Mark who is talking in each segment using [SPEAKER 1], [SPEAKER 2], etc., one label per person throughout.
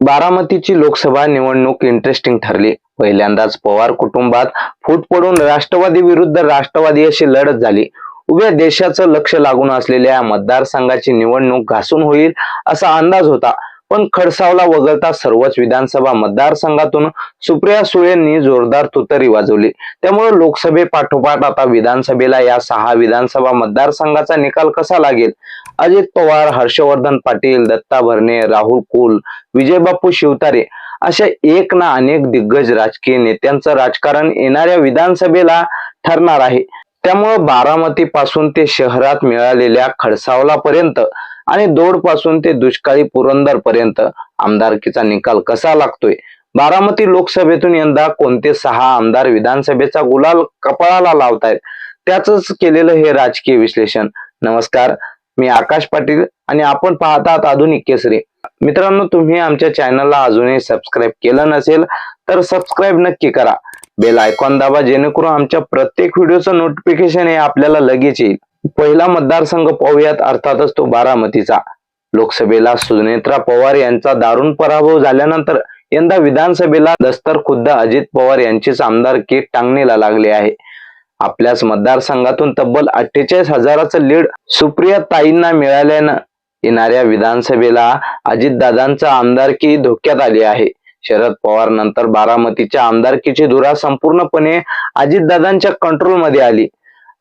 [SPEAKER 1] बारामतीची लोकसभा निवडणूक इंटरेस्टिंग ठरली. पहिल्यांदाच पवार कुटुंबात फूट पडून राष्ट्रवादी विरुद्ध राष्ट्रवादी अशी लढत झाली. उभ्या देशाचं लक्ष लागून असलेल्या मतदारसंघाची निवडणूक घासून होईल असा अंदाज होता. पण खडसावला वगळता सर्वच विधानसभा मतदारसंघातून सुप्रिया सुळेंनी जोरदार तुतरी वाजवली. त्यामुळे लोकसभेपाठोपाठ आता विधानसभेला या सहा विधानसभा मतदारसंघाचा निकाल कसा लागेल? अजित पवार हर्षवर्धन पाटील दत्ता भरणे राहुल कुल विजयबापू शिवतारे अशा एक ना अनेक दिग्गज राजकीय नेत्यांचं राजकारण येणाऱ्या विधानसभेला ठरणार आहे. त्यामुळं बारामती पासून ते शहरात मिळालेल्या खडसावला पर्यंत आणि दोडपासून ते दुष्काळी पुरंदर पर्यंत आमदारकीचा निकाल कसा लागतोय? बारामती लोकसभेतून यंदा कोणते सहा आमदार विधानसभेचा गुलाल कपाळाला लावतायत? त्याच केलेलं हे राजकीय विश्लेषण. नमस्कार मी आकाश पाटील आणि आपण पाहतात आधुनिक केसरी. मित्रांनो तुम्ही आमच्या चॅनलला अजूनही सबस्क्राईब केलं नसेल तर सबस्क्राईब नक्की करा. बेल आयकॉन दाबा जेणेकरून आमच्या प्रत्येक व्हिडिओचं नोटिफिकेशन हे आपल्याला लगेच येईल. पहिला मतदारसंघ पाहूयात अर्थातच तो बारामतीचा. लोकसभेला सुनेत्रा पवार यांचा दारुण पराभव झाल्यानंतर यंदा विधानसभेला दस्तर खुद्द अजित पवार यांचीच आमदारकी टांगणीला लागली आहे. आपल्याच मतदारसंघातून तब्बल अठ्ठेचाळीस हजाराचं लीड सुप्रिया ताईंना मिळाल्यानं येणाऱ्या विधानसभेला अजितदादांचा आमदारकी धोक्यात आली आहे. शरद पवार नंतर बारामतीच्या आमदारकीची धुरा संपूर्णपणे अजितदादांच्या कंट्रोलमध्ये आली.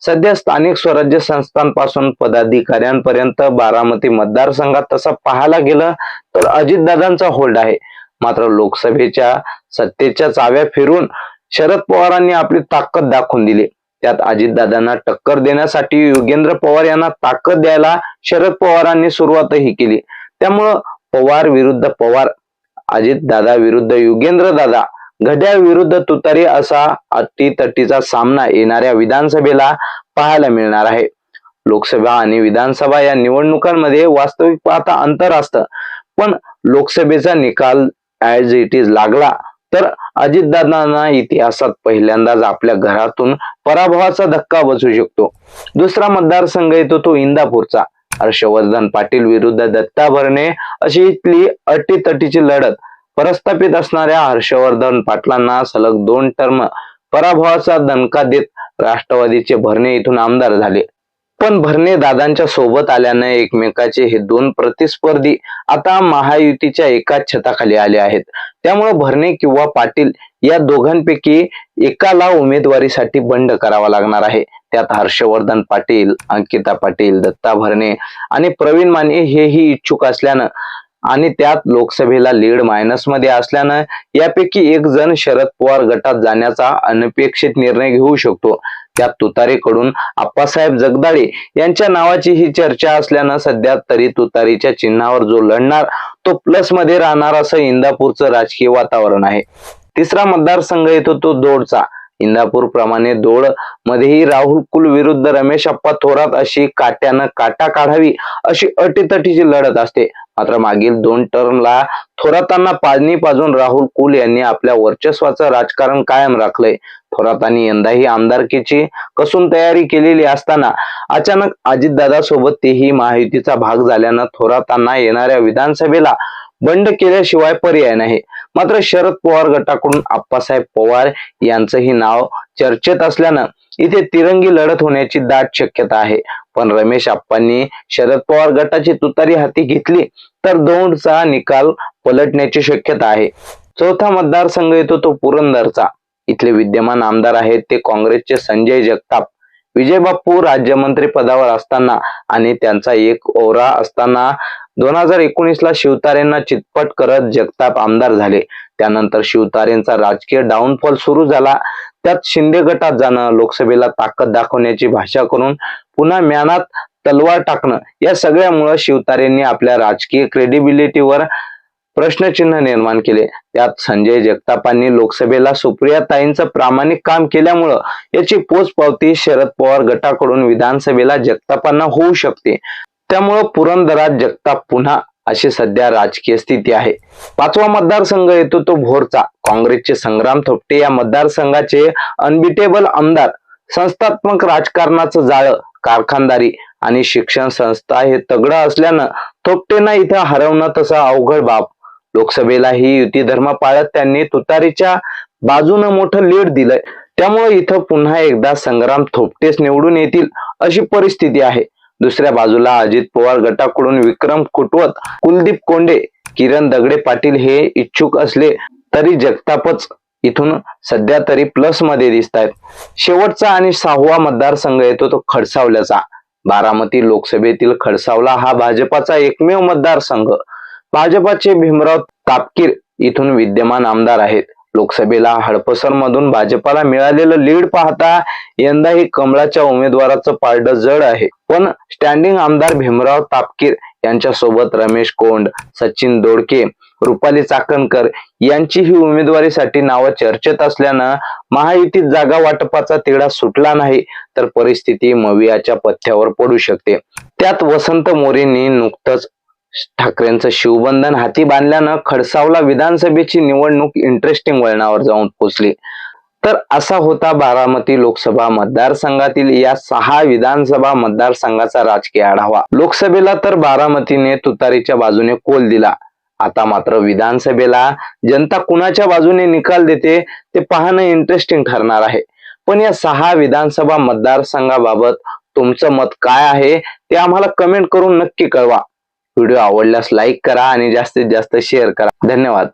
[SPEAKER 1] सध्या स्थानिक स्वराज्य संस्थांपासून पदाधिकाऱ्यांपर्यंत बारामती मतदारसंघात तसं पाहायला गेलं तर अजितदादांचा होल्ड आहे. मात्र लोकसभेच्या सत्तेच्या चाव्या फिरून शरद पवारांनी आपली ताकद दाखवून दिली. त्यात अजितदादांना टक्कर देण्यासाठी योगेंद्र पवार यांना ताकद द्यायला शरद पवारांनी सुरुवातही केली. त्यामुळं पवार विरुद्ध पवार अजितदादा विरुद्ध युगेंद्र दादा घड्याळ विरुद्ध तुतारी असा अटीतटीचा सामना येणाऱ्या विधानसभेला पाहायला मिळणार आहे. लोकसभा आणि विधानसभा या निवडणुकांमध्ये वास्तविक पाहता अंतर असतं. पण लोकसभेचा निकाल ॲज इट इज लागला तर अजितदादांना इतिहासात पहिल्यांदाच आपल्या घरातून पराभवाचा धक्का बसू शकतो. दुसरा मतदारसंघ येतो तो इंदापूरचा. हर्षवर्धन पाटील विरुद्ध दत्ता भरणे अशी इथली अटीतटीची लढत. प्रस्थापित असणाऱ्या हर्षवर्धन पाटलांना सलग दोन टर्म पराभवाचा दणका देत राष्ट्रवादीचे भरणे इथून आमदार झाले. पण भरणे दादांच्या सोबत आल्याने एकमेकाचे हे दोन प्रतिस्पर्धी आता महायुतीच्या एकाच छताखाली आले आहेत. त्यामुळे भरणे किंवा पाटील या दोघांपैकी एकाला उमेदवारीसाठी बंड करावा लागणार आहे. त्यात हर्षवर्धन पाटील अंकिता पाटील दत्ता भरणे आणि प्रवीण माने हेही इच्छुक असल्यानं आणि त्यात लोकसभेला लीड मायनसमध्ये असल्यानं यापैकी एक जण शरद पवार गटात जाण्याचा अनपेक्षित निर्णय घेऊ शकतो. त्यात तुतारीकडून आप्पासाहेब जगदाळे यांच्या नावाची ही चर्चा असल्यानं सध्या तरी तुतारीच्या चिन्हावर जो लढणार तो प्लसमध्ये राहणार असं इंदापूरचं राजकीय वातावरण आहे. तिसरा मतदारसंघ येतो तो दोडचा. इंदापूर प्रमाणे दोड मध्येही राहुल कुल विरुद्ध रमेश अप्पा थोरात अशी काट्यानं काटा काढावी अशी अटीतटीची लढत असते. मात्र मागील दोन टर्मला थोरातांना पाजणी पाजून राहुल कुल यांनी आपल्या वर्चस्वाचं राजकारण कायम राखलंय. थोरातांनी यंदाही आमदारकीची कसून तयारी केलेली असताना अचानक अजितदादा सोबत तेही महायुतीचा भाग झाल्यानं थोरातांना येणाऱ्या विधानसभेला बंड केल्याशिवाय पर्याय नाही. मात्र शरद पवार गटाकडून आप्पासाहेब पवार यांचंही नाव चर्चेत असल्यानं इथे तिरंगी लढत होण्याची दाट शक्यता आहे. पण रमेश आप्पांनी शरद पवार गटाची तुतारी हाती घेतली तर दौंडचा निकाल पलटण्याची शक्यता आहे. चौथा मतदारसंघ येतो तो पुरंदरचा. इथले विद्यमान आमदार आहेत ते काँग्रेसचे संजय जगताप. विजय बाप्पू राज्यमंत्री पदावर असताना आणि त्यांचा एक ओरा असताना दोन हजार एकोणीस ला शिवतारेंना चितपट करत जगताप आमदार झाले. त्यानंतर शिवतारेंचा राजकीय डाऊनफॉल सुरू झाला. त्यात शिंदे गटात जाणं लोकसभेला ताकद दाखवण्याची भाषा करून पुन्हा म्यानात तलवार टाकणं या सगळ्यामुळं शिवतारेंनी आपल्या राजकीय क्रेडिबिलिटीवर प्रश्नचिन्ह निर्माण केले. त्यात संजय जगतापांनी लोकसभेला सुप्रिया ताईंचं प्रामाणिक काम केल्यामुळं याची पोचपावती शरद पवार गटाकडून विधानसभेला जगतापांना होऊ शकते. त्यामुळं पुरंदरात जगताप पुन्हा अशी सध्या राजकीय स्थिती आहे. पाचवा मतदारसंघ येतो तो भोरचा काँग्रेसचे संग्राम थोपटे या मतदारसंघाचे अनबिटेबल आमदार संस्थात्मक राजकारणाचं जाळं कारखानदारी आणि शिक्षण संस्था हे तगडं असल्यानं थोपटेंना इथं हरवणं तसा अवघड बाब. लोकसभेला ही युती धर्म पाळत त्यांनी तुतारीच्या बाजूनं मोठं लीड दिलंय. त्यामुळे इथं पुन्हा एकदा संग्राम थोपटेच निवडून येतील अशी परिस्थिती आहे. दुसऱ्या बाजूला अजित पवार गटाकडून विक्रम कुटवत कुलदीप कोंडे किरण दगडे पाटील हे इच्छुक असले तरी जगतापच इथून सध्या तरी प्लसमध्ये दिसत आहेत शेवटचा आणि सहावा मतदारसंघ येतो तो खडसावल्याचा. बारामती लोकसभेतील खडसावला हा भाजपाचा एकमेव मतदारसंघ. भाजपाचे भीमराव तापकीर इथून विद्यमान आमदार आहेत. लोकसभेला हडपसर मधून भाजपाला मिळालेलं लीड पाहता यंदाही कमळाच्या उमेदवाराचं पारड जड आहे. पण स्टँडिंग आमदार भीमराव तापकीर यांच्या सोबत रमेश कोंड सचिन दोडके रुपाली चाकणकर यांची ही उमेदवारीसाठी नावं चर्चेत असल्यानं महायुतीत जागा वाटपाचा तिढा सुटला नाही तर परिस्थिती मवियाच्या पथ्यावर पडू शकते. त्यात वसंत मोरेंनी नुकतंच ठाकरेंचं शिवबंधन हाती बांधल्यानं खडसावला विधानसभेची निवडणूक इंटरेस्टिंग वळणावर जाऊन पोचली. तर असा होता बारामती लोकसभा मतदारसंघातील या सहा विधानसभा मतदारसंघाचा राजकीय आढावा. लोकसभेला तर बारामतीने तुतारीच्या बाजूने कोल दिला. आता मात्र विधानसभेला जनता कुणाच्या बाजूने निकाल देते ते पाहणं इंटरेस्टिंग ठरणार आहे. पण या सहा विधानसभा मतदारसंघाबाबत तुमचं मत काय आहे ते आम्हाला कमेंट करून नक्की कळवा. व्हिडिओ आवडल्यास लाईक करा आणि जास्तीत जास्त शेअर करा. धन्यवाद.